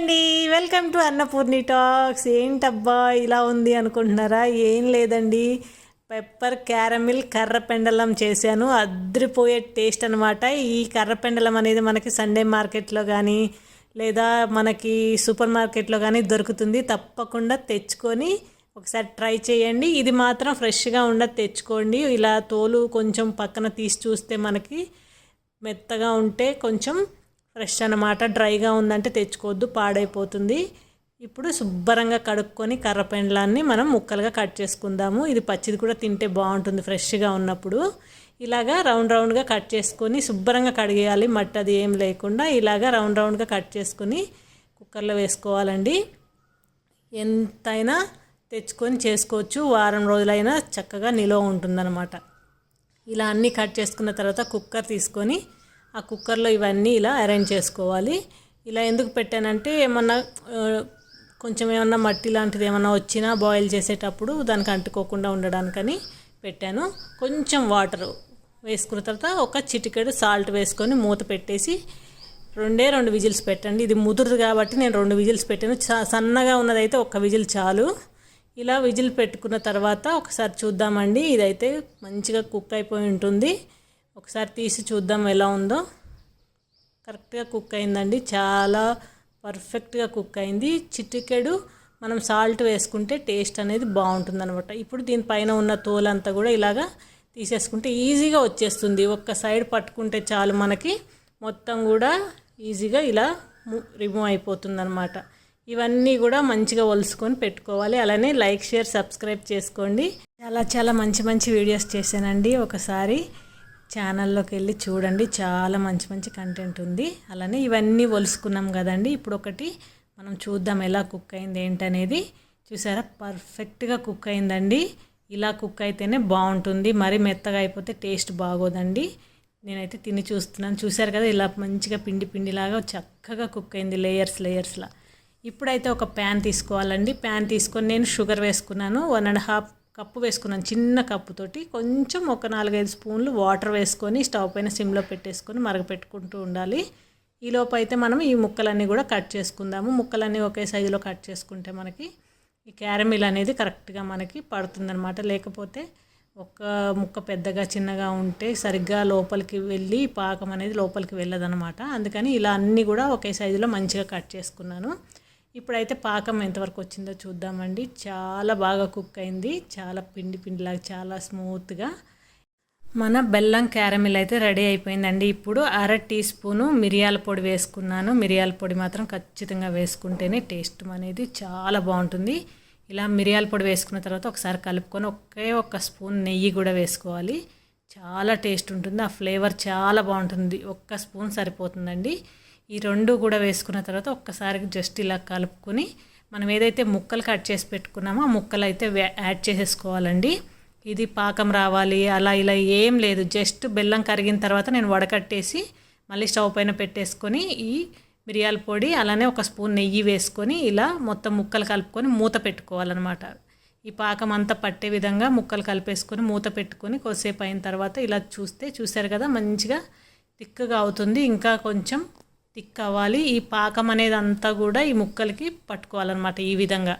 అండి. Welcome to Annapurni talks ఏంటబ్బా ఇలా ఉంది అనుకుంటున్నారా? ఏం లేదండి. పెప్పర్ క్యారమిల్ కర్రపెండలం చేశాను. అద్రిపోయే టేస్ట్ అనమాట ఈ కర్రపెండలం అనేది మనకి సండే మార్కెట్లో కానీ లేదా మనకి సూపర్ మార్కెట్లో కానీ దొరుకుతుంది. తప్పకుండా తెచ్చుకొని ఒకసారి ట్రై చేయండి. ఇది మాత్రం ఫ్రెష్గా ఉండదు తెచ్చుకోండి. ఇలా తోలు కొంచెం పక్కన తీసి చూస్తే మనకి మెత్తగా ఉంటే కొంచెం ఫ్రెష్ అనమాట డ్రైగా ఉందంటే తెచ్చుకోవద్దు పాడైపోతుంది. ఇప్పుడు శుభ్రంగా కడుక్కొని కర్రపెండ్లాన్ని మనం ముక్కలుగా కట్ చేసుకుందాము. ఇది పచ్చిది కూడా తింటే బాగుంటుంది ఫ్రెష్గా ఉన్నప్పుడు. ఇలాగా రౌండ్ రౌండ్గా కట్ చేసుకొని శుభ్రంగా కడిగేయాలి మట్టి అది ఏం లేకుండా ఇలాగా రౌండ్ రౌండ్గా కట్ చేసుకొని కుక్కర్లో వేసుకోవాలండి. ఎంతైనా తెచ్చుకొని చేసుకోవచ్చు వారం రోజులైనా చక్కగా నిలువ ఉంటుందన్నమాట. ఇలా అన్నీ కట్ చేసుకున్న తర్వాత కుక్కర్ తీసుకొని ఆ కుక్కర్లో ఇవన్నీ ఇలా అరేంజ్ చేసుకోవాలి. ఇలా ఎందుకు పెట్టానంటే ఏమన్నా కొంచెం ఏమన్నా మట్టి లాంటిది ఏమన్నా వచ్చినా బాయిల్ చేసేటప్పుడు దానికి అంటుకోకుండా ఉండడానికని పెట్టాను. కొంచెం వాటర్ వేసుకున్న తర్వాత ఒక చిటికెడు సాల్ట్ వేసుకొని మూత పెట్టేసి రెండే రెండు విజిల్స్ పెట్టండి. ఇది ముదురుది కాబట్టి నేను రెండు విజిల్స్ పెట్టాను. సన్నగా ఉన్నదైతే ఒక విజిల్ చాలు. ఇలా విజిల్ పెట్టుకున్న తర్వాత ఒకసారి చూద్దామండి. ఇదైతే మంచిగా కుక్ అయిపోయి ఉంటుంది. ఒకసారి తీసి చూద్దాం ఎలా ఉందో. కరెక్ట్గా కుక్ అయిందండి. చాలా పర్ఫెక్ట్గా కుక్ అయింది. చిటికెడు మనం సాల్ట్ వేసుకుంటే టేస్ట్ అనేది బాగుంటుంది అనమాట ఇప్పుడు దీనిపైన ఉన్న తోలంతా కూడా ఇలాగా తీసేసుకుంటే ఈజీగా వచ్చేస్తుంది. ఒక్క సైడ్ పట్టుకుంటే చాలు మనకి మొత్తం కూడా ఈజీగా ఇలా రిమూవ్ అయిపోతుంది అనమాట ఇవన్నీ కూడా మంచిగా ఒలుసుకొని పెట్టుకోవాలి. అలానే లైక్ షేర్ సబ్స్క్రైబ్ చేసుకోండి. చాలా చాలా మంచి మంచి వీడియోస్ చేశానండి. ఒకసారి ఛానల్లోకి వెళ్ళి చూడండి. చాలా మంచి మంచి కంటెంట్ ఉంది. అలానే ఇవన్నీ ఒలుసుకున్నాం కదండి. ఇప్పుడు ఒకటి మనం చూద్దాం ఎలా కుక్ అయింది ఏంటనేది. చూసారా? పర్ఫెక్ట్గా కుక్ అయిందండి. ఇలా కుక్ అయితేనే బాగుంటుంది మరి మెత్తగా అయిపోతే టేస్ట్ బాగోదండి. నేనైతే తిని చూస్తున్నాను. చూసారు కదా? ఇలా మంచిగా పిండి పిండిలాగా చక్కగా కుక్ అయింది లేయర్స్ లేయర్స్లా. ఇప్పుడైతే ఒక ప్యాన్ తీసుకోవాలండి. ప్యాన్ తీసుకొని నేను షుగర్ వేసుకున్నాను. వన్ అండ్ హాఫ్ కప్పు వేసుకున్నాను చిన్న కప్పుతోటి కొంచెం ఒక నాలుగైదు స్పూన్లు వాటర్ వేసుకొని స్టవ్ పైన సిమ్లో పెట్టేసుకొని మరగపెట్టుకుంటూ ఉండాలి. ఈలోపు అయితే మనం ఈ ముక్కలన్నీ కూడా కట్ చేసుకుందాము. ముక్కలన్నీ ఒకే సైజులో కట్ చేసుకుంటే మనకి ఈ క్యారమిల్ అనేది కరెక్ట్గా మనకి పడుతుందనమాట లేకపోతే ఒక ముక్క పెద్దగా చిన్నగా ఉంటే సరిగ్గా లోపలికి వెళ్ళి పాకం అనేది లోపలికి వెళ్ళదనమాట అందుకని ఇలా అన్నీ కూడా ఒకే సైజులో మంచిగా కట్ చేసుకున్నాను. ఇప్పుడైతే పాకం ఎంతవరకు వచ్చిందో చూద్దామండి. చాలా బాగా కుక్ అయింది. చాలా పిండి పిండిలాగా చాలా స్మూత్గా మన బెల్లం క్యారమిల్ అయితే రెడీ అయిపోయిందండి. ఇప్పుడు అర టీ స్పూను మిరియాల పొడి వేసుకున్నాను. మిరియాల పొడి మాత్రం ఖచ్చితంగా వేసుకుంటేనే టేస్ట్ అనేది చాలా బాగుంటుంది. ఇలా మిరియాల పొడి వేసుకున్న తర్వాత ఒకసారి కలుపుకొని ఒకే ఒక్క స్పూన్ నెయ్యి కూడా వేసుకోవాలి. చాలా టేస్ట్ ఉంటుంది. ఆ ఫ్లేవర్ చాలా బాగుంటుంది. ఒక్క స్పూన్ సరిపోతుందండి. ఈ రెండు కూడా వేసుకున్న తర్వాత ఒక్కసారి జస్ట్ ఇలా కలుపుకొని మనం ఏదైతే ముక్కలు కట్ చేసి పెట్టుకున్నామో ఆ ముక్కలు అయితే యాడ్ చేసేసుకోవాలండి. ఇది పాకం రావాలి అలా ఇలా ఏం లేదు. జస్ట్ బెల్లం కరిగిన తర్వాత నేను వడకట్టేసి మళ్ళీ స్టవ్ పైన పెట్టేసుకొని ఈ మిరియాల పొడి అలానే ఒక స్పూన్ నెయ్యి వేసుకొని ఇలా మొత్తం ముక్కలు కలుపుకొని మూత పెట్టుకోవాలన్నమాట. ఈ పాకం అంతా పట్టే విధంగా ముక్కలు కలిపేసుకొని మూత పెట్టుకొని కొద్దిసేపు అయిన తర్వాత ఇలా చూస్తే చూశారు కదా మంచిగా తిక్కగా అవుతుంది. ఇంకా కొంచెం థిక్ అవ్వాలి ఈ పాకం అనేది అంతా కూడా ఈ ముక్కలకి పట్టుకోవాలన్నమాట ఈ విధంగా.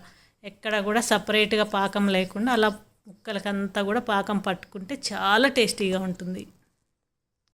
ఎక్కడ కూడా సపరేట్గా పాకం లేకుండా అలా ముక్కలకంతా కూడా పాకం పట్టుకుంటే చాలా టేస్టీగా ఉంటుంది.